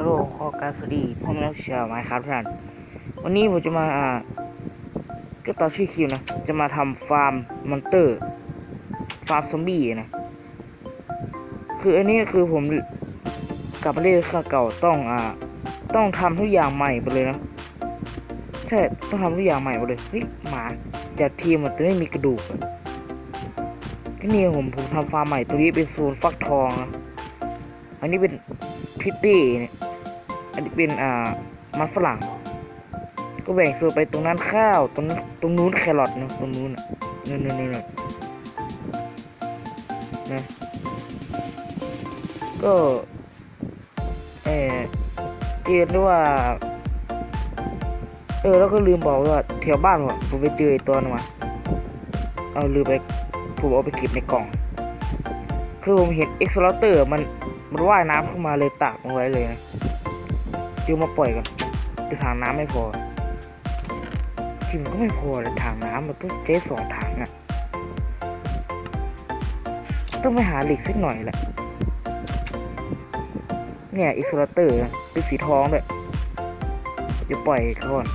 ฮัลโหลขอการสดีพ่อแม่เชียร์ไมค์ครับท่าน วันนี้ผมจะมาก็ตามชื่อคิวนะ จะมาทำฟาร์มมอนเตอร์ ฟาร์มซอมบี้นะ คืออันนี้คือผมกลับมาเล่นค่าเก่าต้องอ่าต้องทำทุกอย่างใหม่ไปเลยนะ ใช่ ต้องทำทุกอย่างใหม่หมดเลยเฮ้ยหมาจากทีมมันจะไม่มีกระดูกก็นี่ผมผมทำฟาร์มใหม่ตัวนี้เป็นโซนฟักทองนะอันนี้เป็นพิตตี้เนี่ย อันนี้เป็นอ่ามันฝรั่ง ก็แบ่งส่วนไปตรงนั้นข้าว ตรงตรงนู้นแครอทเนอะตรงนู้นน่ะนู่นนู่นนู่นนะนะก็เออเรียนด้วยว่า เออแล้วก็ลืมบอกว่าแถวบ้านผมผมไปเจอไอ้ตัวนึงมาเอาลืมไปผมเอาไปเก็บในกล่อง คือผมเห็นเอ็กซ์ลอเตอร์มันมันว่ายน้ำเข้ามาเลยตากมันไว้เลยนะ เดี๋ยวมาปล่อยกันเดี๋ยวถังน้ำไม่พอจริงมันก็ไม่พอเลยถังน้ำมันต้องใช้สองถังอะต้องไปหาหล็กสักหน่อยแหละ เนี่ยอ็กซ์ลอเตอร์เป็นสีทองด้วยจะปล่อยเขาก่อน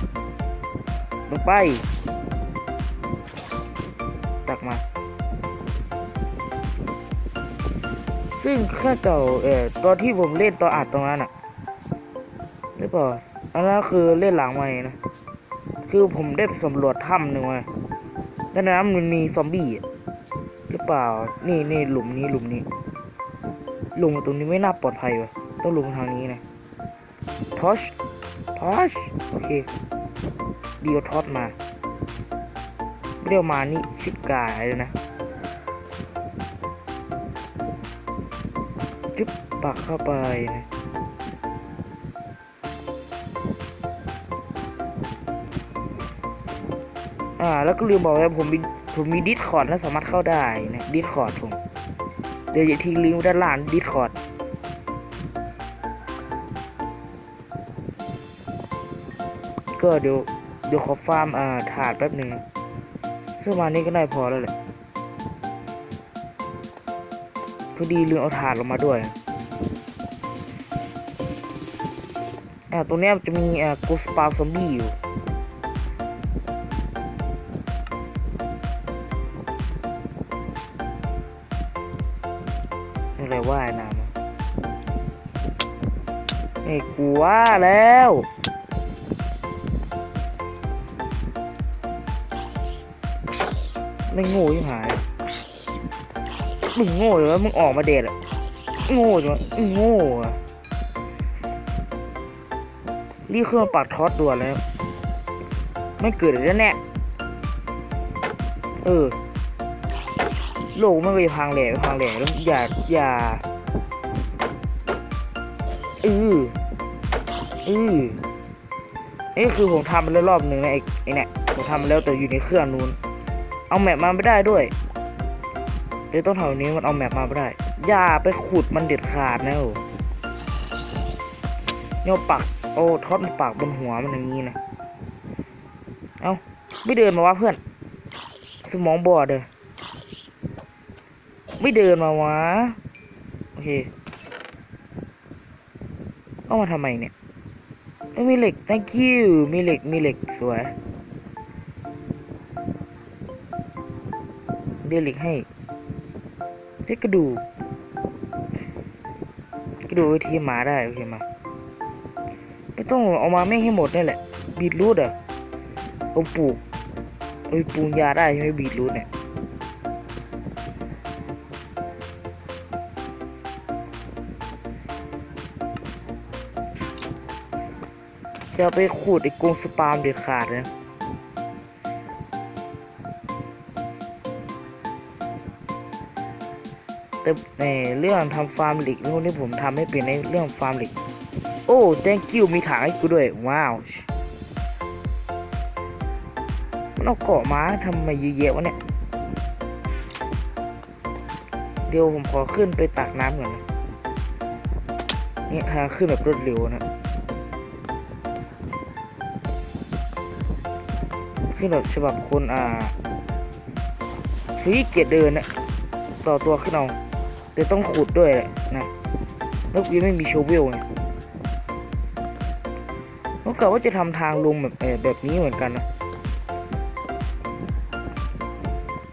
ลงไป ตักมา ซึ่งค่เก่าเอ่อตอนที่ผมเล่นตอนอัดตรงนั้นอะห รือเปล่าอันนั้นคือเล่นหลังใหม่นะ คือผมได้สำรวจถ้ำหนึ่งมาแล้วในนั้นมันมีซอมบี้หรือเปล่า นี่นี่หลุมนี้หลุมนี้ลงมตรงนี้ไม่น่าปลอดภัยวะต้องลุงทางนี้นะทอชทอชโอเคเดียวทอดมาไม่ได้เอามานี่ชิปกายเลยนะจุ๊บปักเข้าไปนะ อ่า แล้วก็ลืมบอกว่าผมมีผมมีดิสคอร์ดและสามารถเข้าได้นะดิสคอร์ดผม เดี๋ยวอย่าทิ้งลิงก์ด้านล่างดิสคอร์ดก็เดี๋ยวเดี๋ยวขอฟาร์มอ่าถาดแป๊บหนึ่งซึ่งวันนี้ก็ได้พอแล้วแหละพอดีลืมเอาถาดลงมาด้วยอ่าตรงนี้จะมีอ่ากูสปาซอมบี้อยู่ ไอ้กูว่าแล้วไม่โง่ยังหายมึงโง่เลยวะมึงออกมาเดทอะโง่จังโง่อะรีบขึ้นมาปักท็อตด่วนแล้วไม่เกิดอะไรแน่เออโลกไม่ไปพังแหล่ไปพังแหล่แล้วอย่าอย่า ออเออนี่คือผมทำไปแล้วรอบหนึ่งนะไอ้ไอ้เนี่ยผมทำมาแล้วแต่อยู่ในเครื่องนู้น เอาแมปมาไม่ได้ด้วยเดี๋ยวต้องแถวนี้มันเอาแมปมาไม่ได้ อย่าไปขุดมันเด็ดขาดนะโอ้เนี่ยปัก โอ้ทอดมันปักบนหัวมันอย่างนี้นะ เอาไม่เดินมาวะเพื่อน สมองบอดเลยไม่เดินมาวะ โอเคามาทำไมเนี่ยไม่มีเหล็ก thank you มีเหล็ก มีเหล็ก สวยเดียเหล็กให้ได้กระดูกกระดูกวิธีหมาได้โอเคมา ไม่ต้องเอามาไม่งให้หมดนี่แหละ บีทรูทอะเอาปลูกเอาปปรุงยาได้ใช่ไหมบีทรูทเนี่ย จะเอาไปขูดไอ้กรงสปามเด็ดขาดเลยนะแต่ในเรื่องทำฟาร์มหล็กนู่นนี่ผมทำไม่เป็นในเรื่องฟาร์มหล็กโอ้ thank you มีถังให้กูด้วย ว้าวมันเอาเกาะม้าทำไมเยอะแยะวะเนี่ย เดี๋ยวผมขอขึ้นไปตักน้ำก่อนนะนี่ทางขึ้นแบบรวดเร็วนะ ขึ้นแบบฉบับคนอ่าเฮ้เกียดเดินนะต่อตัวขึ้นเอาแต่ต้องขุดด้วยแหละนะล้วกูยังไม่มีโชเวลไงกะว่าจะทำทางลงแบบแบบนี้เหมือนกันนะ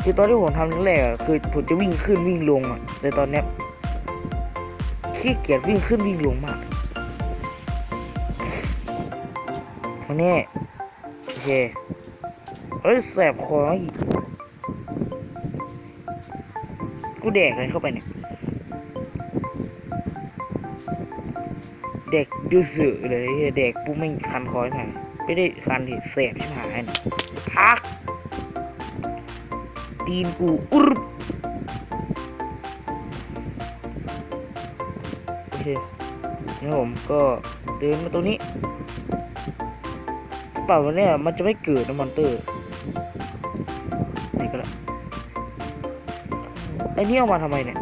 คือตอนที่ผมทำแรกอะคือผมจะวิ่งขึ้นวิ่งลงอะแต่ตอนเนี้ยขี้เกียจวิ่งขึ้นวิ่งลงมากมาแน่โอเค เอ้ยแสบคออีกกูแดกอะไรเข้าไปเนี่ยเด็กดื้อสื่อเลยเด็กปุ๊บไม่คันคอยหน่อยไม่ได้คันที่แสบชิบหายนะพัก ตีนกูอุรบโอเคนี่ผมก็เดินมาตรงนี้เปล่าวันเนี้ยมันจะไม่เกิดนะมอนเตอร์ อ้นี่เอามาทำไมเนี่ย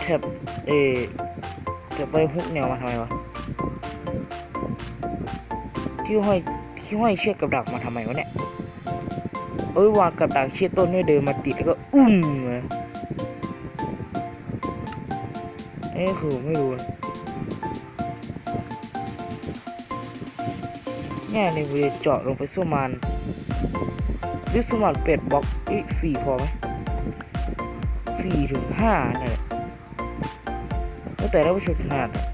แท็บเอจะไปฮุกแนวมาทำไมวะที่ห้อยที่ห้อยเชือกกับดักมาทำไมวะเนี่ยเอ้ยวางกับดักเชือกต้นให้เดินมาติดแล้วก็อุ้มเลยเอ้คือไม่รู้นะง่ยในเวลเจาะลงไปสู้มันหรือสมันเป็ดบล็อกอีกสี่พอไหม สี่ถึงห้านั่นแล้วแต่เราผู้ชมถนัดอะ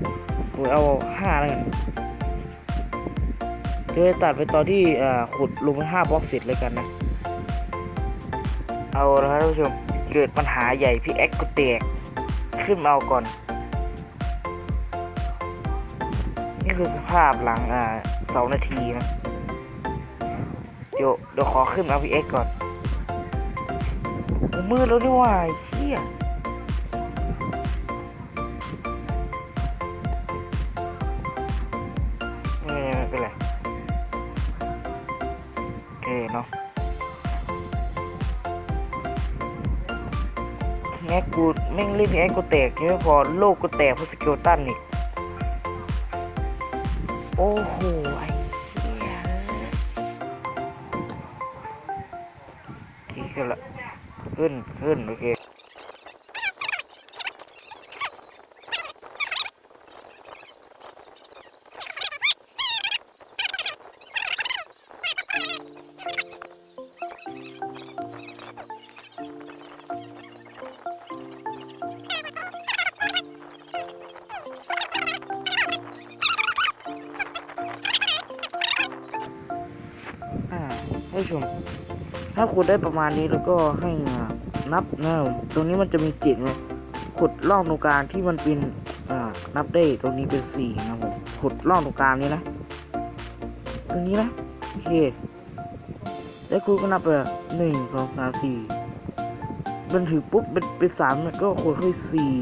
ผมเอาห้าแล้วกันจะไปตัดไปตอนที่ขุดลงไปห้าบล็อกเสร็จเลยกันนะ เอาละครับท่านผู้ชมเกิดปัญหาใหญ่พี่แอ็กก็แตกขึ้นมาเอาก่อน นี่คือสภาพหลังอ่าสองนาทีนะเดี๋ยวเดี๋ยวขอขึ้นเอาพี่เอ็กก่อนมืดแล้วนี่ว่าไอ้ เชี่ยไม่ไม่เป็นไรโอเคเนาะแง่กูแม่งเล่นแง่กูแตกยังไม่พอโลกกูแตกเพราะสเกลตันอีกโอ้โหไอ้เหี้ยโอเคขึ้นละขึ้นขึ้นโอเค ถ้าขุดได้ประมาณนี้แล้วก็ให้นับนะตรงนี้มันจะมีจิตไงขุดล่องตรงกลางที่มันเป็นนับได้ตรงนี้เป็นสี่นะผมขุดล่องตรงกลางนี้นะตรงนี้นะโอเคแล้วคุณก็นับไปหนึ่งสองสามสี่มันถือปุ๊บเป็นเป็นสามก็ขุดเข้สี่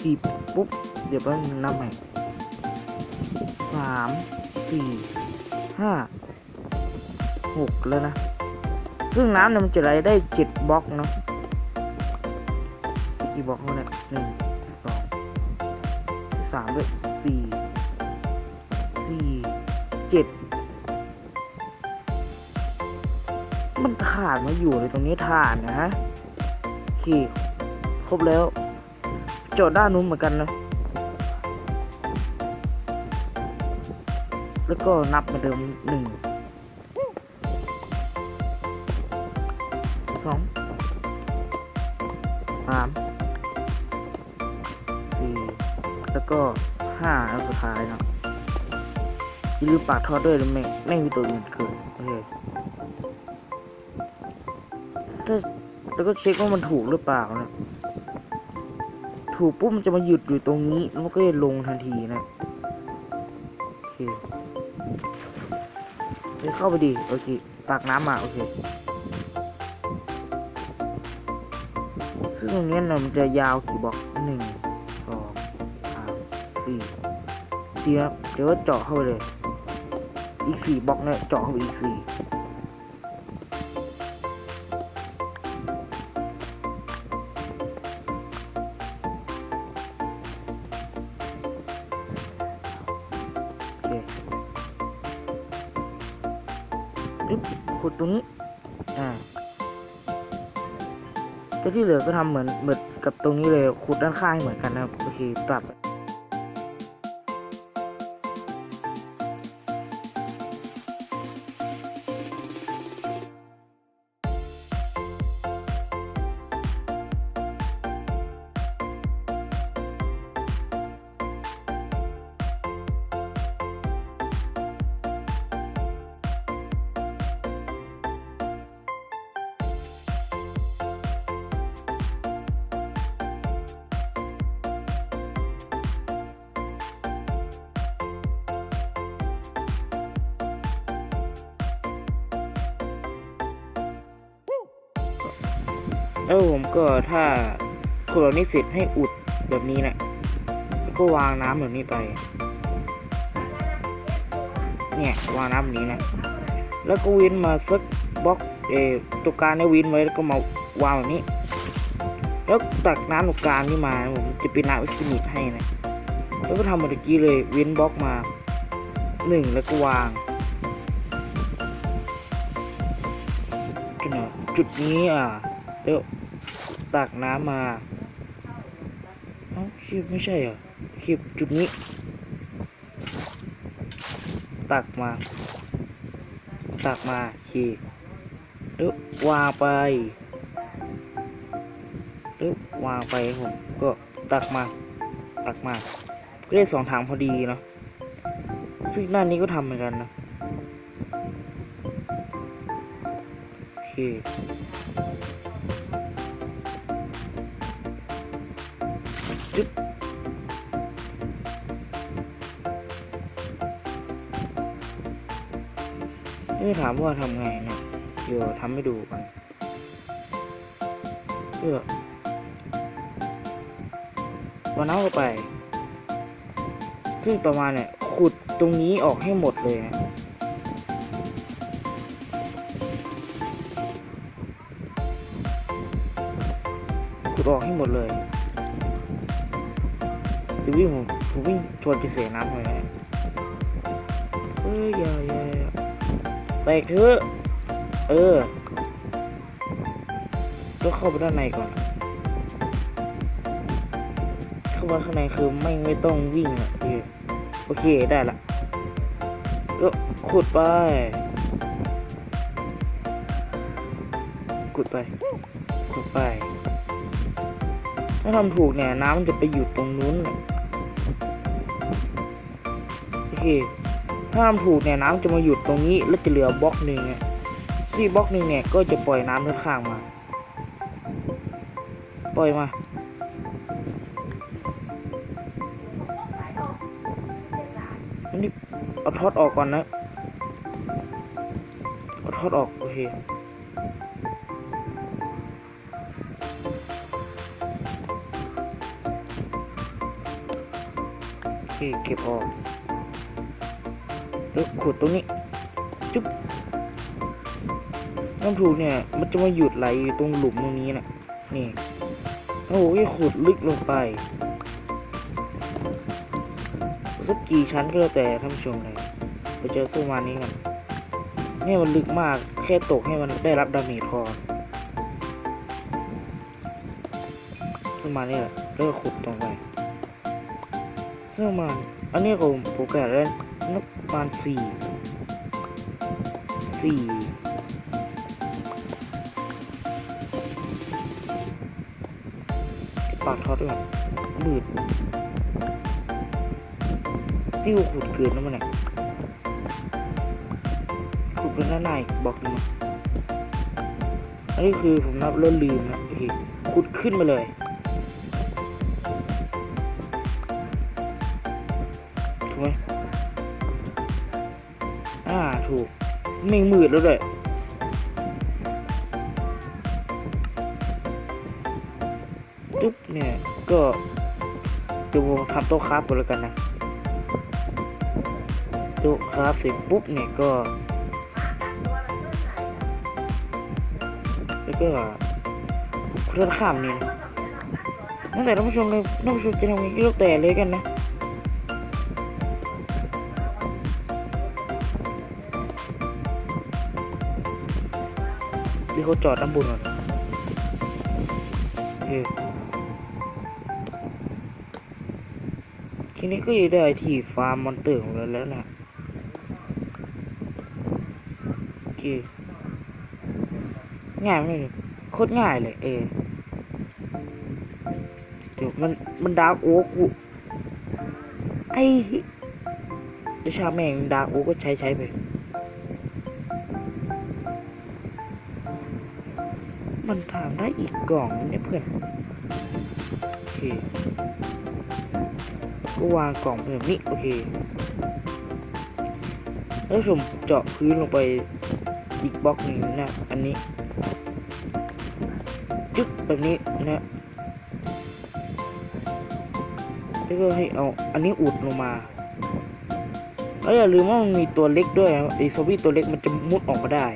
สี่ปุ๊บเดี๋ยวแป๊บนึงนับใหม่สามสี่ห้า หกแล้วนะ ซึ่งน้ำเนี่ยมันจะไหลได้เจ็ดบล็อกเนาะกี่บล็อกเนี่ยหนึ่งสองสามด้วยสี่สี่เจ็ดมันถ่านมาอยู่ในตรงนี้ถ่านนะฮะโอเคครบแล้ว โจทย์ด้านนู้นเหมือนกันนะแล้วก็นับเหมือนเดิมหนึ่ง สองสามสี่แล้วก็ห้าอันสุดท้ายเนาะอย่าลืมปากทอดด้วยนะแม่งแม่งมีตัวอื่นเกิดโอเคถ้าแล้วก็เช็คว่ามันถูกหรือเปล่านะถูกปุ๊บมันจะมาหยุดอยู่ตรงนี้แล้วมันก็จะลงทันทีนะโอเคเฮ้ยเข้าไปดีโอเคตักน้ำมาโอเค ซึ่งตรงเนี้ยนะมันจะยาวกี่บล็อกหนึ่งสองสามสี่สี่ครับเดี๋ยวเจาะเข้าไปเลย อีกสี่บล็อกเนี่ยเจาะเข้าไปอีกสี่ ที่เหลือก็ทำเหมือนเหมือนกับตรงนี้เลยขุดด้านข้างให้เหมือนกันนะครับโอเคตัด แล้วผมก็ถ้าขุดแบบนี้เสร็จให้อุดแบบนี้นะแล้วก็วางน้ำแบบนี้ไป เนี่ยวางน้ำแบบนี้นะ แล้วก็วินมาสักบล็อกเอตัวกลางเนี่ยวินไว้แล้วก็มาวางแบบนี้ แล้วตักน้ำตรงกลางนี่มาผมจะเป็นน้ำอินฟินิตให้นะ แล้วก็ทำเหมือนเมื่อกี้เลยเว้นบล็อกมาหนึ่งแล้วก็วางจุดไหน จุดนี้อะแล้วตักน้ำมา เอ้าคิดไม่ใช่เหรอคิดจุดนี้ ตักมา ตักมาขีแล้ววางไปแล้ววางไปผมก็ตักมา ตักมาก็ได้สองถังพอดีเนาะซึ่งด้านนี้ก็ทำเหมือนกันนะโอเค นี่ถามว่าทำไงนะเดี๋ยวทำให้ดูกันเพื่อวันน้ำเข้าไป ซึ่งต่อมาเนี่ยขุดตรงนี้ออกให้หมดเลยนะขุดออกให้หมดเลยจะวิ่งผมวิ่งชวนกระแสน้ำไปนะ แตกเถอะเออก็เข้าไปด้านในก่อน เข้ามาข้างในคือไม่ไม่ต้องวิ่งอะโอเคโอเคได้ละก็ขุดไป ขุดไป ขุดไป ถ้าทำถูกเนี่ย น้ำมันจะไปอยู่ตรงนู้นน่ะโอเค ถ้าทำถูกเนี่ยน้ำจะมาหยุดตรงนี้แล้วจะเหลือบล็อกหนึ่งเนี่ยซี่บล็อกหนึ่งเนี่ยก็จะปล่อยน้ำด้านข้างมา ปล่อยมาอันนี้เอาทอดออกก่อนนะเอาทอดออกโอเคโอเคเก็บออก แล้วขุดตรงนี้จุ๊บน้ำถูกเนี่ย มันจะมาหยุดไหลอยู่ตรงหลุมตรงนี้นะนี่โอ้โหขุดลึกลงไปสักกี่ชั้นก็แล้วแต่ท่านผู้ชมเลยไปเจอสู้มานี้กันนี่มันลึกมากแค่ตกให้มันได้รับดาเมจพอสู้มานี่แหละแล้วก็ขุดตรงไปซึ่งประมาณอันนี้ผมโปรแกรมแล้ว นักประมาณสี่สี่ปากทอดด้วยก่อนมืดที่กูขุดเกินแล้วมันเนี่ยขุดเป็นหน้าในบอกหนึงนะอันนี้คือผมนับเริ่มลืมนะโอเคขุดขึ้นมาเลย ไม่มืดแล้วด้วยตึ๊บเนี่ยก็ดี๋ยวผมทำโต๊ะคราฟก่อนแล้วกันนะโต๊ะคราฟเสร็จปุ๊บเนี่ยก็ แล้วก็เคลื่อนข้ามนี่นะนั่นแต่ท่านผู้ชมเลยท่านผู้ชมจะทำไงก็แล้วแต่เลยกันนะ ที่เขาจอดด้านบนก่อนโอเคทีนี้ก็จะได้ที่ฟาร์มมอนเตอร์ของเราแล้วนะโอเคง่ายไหมเนี่ยโคตรง่ายเลยเออเดี๋ยวมันมันดาร์กโอ๊กกูไอ้เดี๋ยวชาแม่งดาร์กโอ๊กก็ใช้ใช้ไป มันถามได้อีกกล่องเนี่ยเพื่อนโอเคก็วางกล่องแบบนี้โอเค แล้วผมเจาะพื้นลงไปอีกบล็อกหนึ่งนะ อันนี้ยึบแบบนี้นะแล้วก็ให้เอาอันนี้อุดลงมาแล้วอย่าลืมว่ามันมีตัวเล็กด้วยนะไอซอมบี้ตัวเล็กมันจะมุดออกมาได้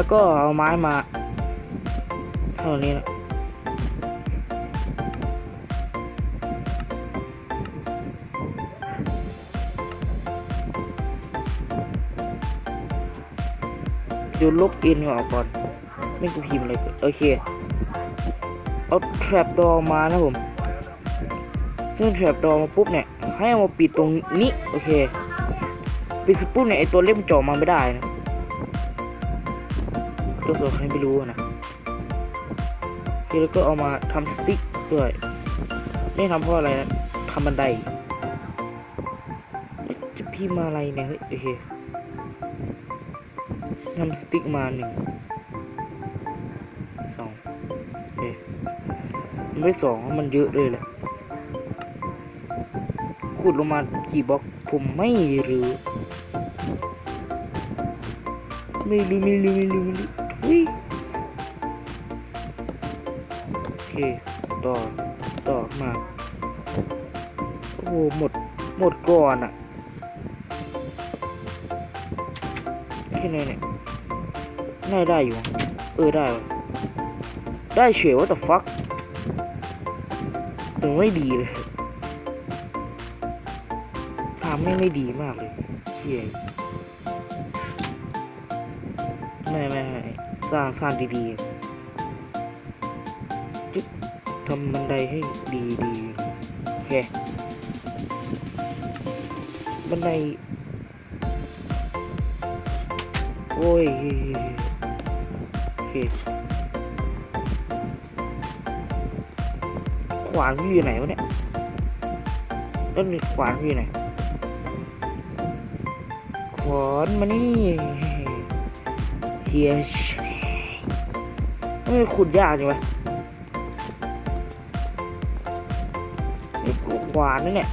แล้วก็เอาไม้มาเท่านี้นะดูลบอินออกก่อน ไม่กูพิมพ์เลยโอเค เอา trap door มานะผม ซึ่ง trap door มาปุ๊บเนี่ย ให้เอามาปิดตรงนี้ โอเค ปิดสปุ๊บเนี่ยไอตัวเล่มจ่อมาไม่ได้นะ ตัวส่วนใครไม่รู้อะนะโอเคแล้วก็เอามาทำสติ๊กด้วยไม่ทำเพราะอะไรนะทำบันไดจะพี่มาอะไรเนี่ยเฮ้ยโอเคทำสติ๊กมาหนึ่งสองโอเคมันไม่สองมันเยอะเลยแหละขุดลงมากี่บล็อกผมไม่รู้ไม่รู้ไม่รู้ไม่รู้ไม่รู้ โอเค ต่อ ต่อมา โอ้โหหมด หมดก่อนอะแค่ไหนเนี่ยน่าได้อยู่ เออ ได้ ได้เฉยว่าแต่ฟักแต่ไม่ดีเลยทำไม่ไม่ดีมากเลยเฮีย สร้างสร้างดีๆจึ๊บทำบันไดให้ดีดีโอเคบันได โอ้ยโอเคขวานอยู่ไหนวะเนี่ยแล้วนี่ขวานอยู่ไหน ขวานมานี่เฮีย ชไม่ขุดยากจังวะนี่กูขวานนั่นเนี่ย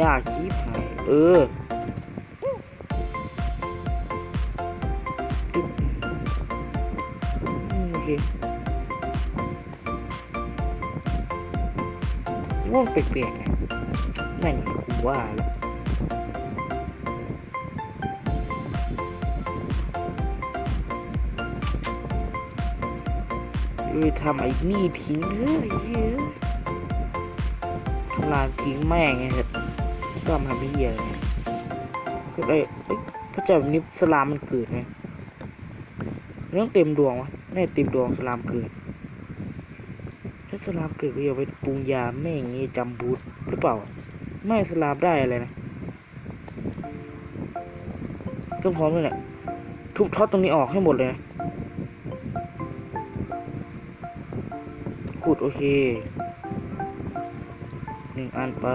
ยากชีพหายเออตึ๊บอืมโอเคว่ามันแปลกๆนั่นกูว่าแล้ว เอ้ยทำไอ้นี่ทิ้งเลยเหี้ยทำลายทิ้งแม่งไงเถอะก็ทำให้เหี้ยอะเนี่ยก็ได้เอ้ยถ้าจะแบบนี้สลามมันเกิดไหมเรื่องเต็มดวงวะแน่เต็มดวงสลามเกิด ถ้าสลามเกิดก็อย่าไปปรุงยาแม่งงี้จำบูทหรือเปล่า ไม่สลามได้อะไรนะก็พร้อมเลยแหละทุบทอตตรงนี้ออกให้หมดเลยนะ อเคหนึ่งอันไป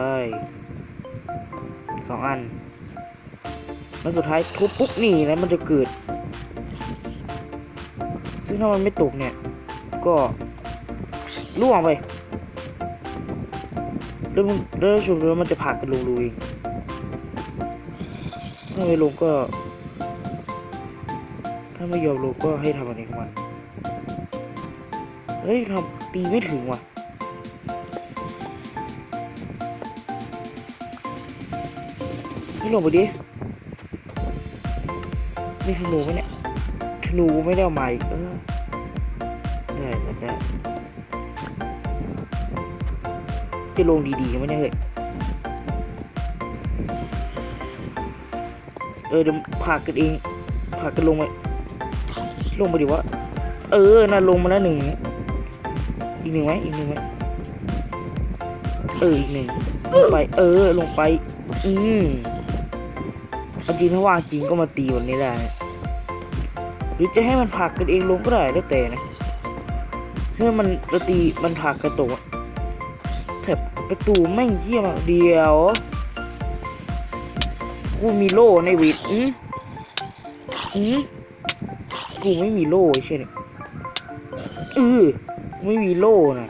สองอัน แล้วสุดท้ายทุบปุ๊บนี่แล้วมันจะเกิด ซึ่งถ้ามันไม่ตกเนี่ย ก็ล่วงไปแล้วมันแล้วชมแล้วมันจะผักกันลงรูเองถ้าไม่ลงก็ ถ้าไม่ยอมลงก็ให้ทำอะไรของมันเฮ้ยทำ ตีไม่ถึงว่ะนี่ลงไปดิ นี่ธนูไหมเนี่ยธนูไม่ได้เอามาอีกเออได้ได้ได้จะลงดีๆไหมเนี่ยเฮ้ยเออเดี๋ยวผลักกันเองผลักกันลงไปลงไปดิวะ เออน่าลงมาแล้วหนึ่ง กหนึ่งไหมอีกหนึ่งไหมเอออีกหนึ่งลงไป เออ ลงไป อืมเอาจริงถ้าว่างจริงก็มาตีวันนี้ได้นะหรือจะให้มันผลักกันเองลงก็ได้แล้วแต่นะถ้ามันจะตีมันผลักกระตุกอะแถบประตูแม่งเยี่ยมากเดียวกูมีโล่ในวิดอืมอืมกูไม่มีโล่ใช่ไหมเออ ไม่มีโล่นะ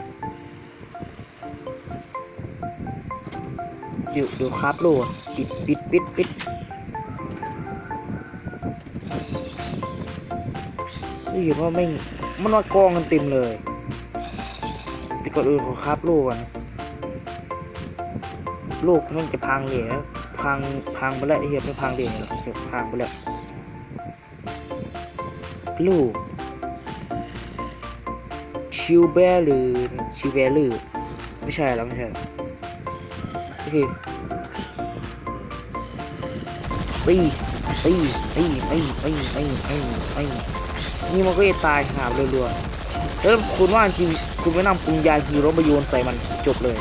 เดี๋ยวเดี๋ยวครับโลก่ปิดปิดปิดปิดนี่เห็นว่าไม่มันมากองกันเต็มเลยแต่ก่อนอื่นขอครับโลก่อนนโลกมันจะพังเลยนะพังพังไปแล้วเหี้ยไม่พังเดี๋ยเดี๋ยพังไปแล้วลูก ชิวแบร์หรือชิวแบร์หรือไม่ใช่แล้วไม่ใช่โอเคตีตีตีตีตีตีตีตีนี่มันก็จะตายหาบรัวๆแล้วคุณว่าจริงคุณไม่นำปรุงยาฮีโร่มาโยนใส่มันจบเลย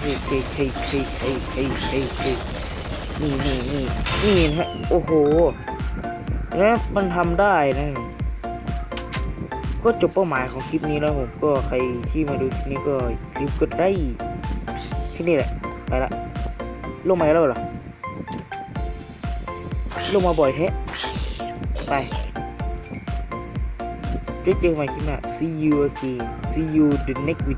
เฮ้ยเฮ้ยเฮ้ยเฮ้ยเฮ้ยเฮ้ยเฮ้ยเฮ้ยนี่นี่นี่นี่ฮะโอ้โห แล้วมันทำได้นะก็จบเป้าหมายของคลิปนี้แล้วผมก็ใครที่มาดูคลิปนี้ก็คลิปกดได้แค่นี้แหละไปละลงมาแล้วเหรอลงมาบ่อยแท้ไปจอเจอกันใหม่คลิปหน้า see you again see you the next video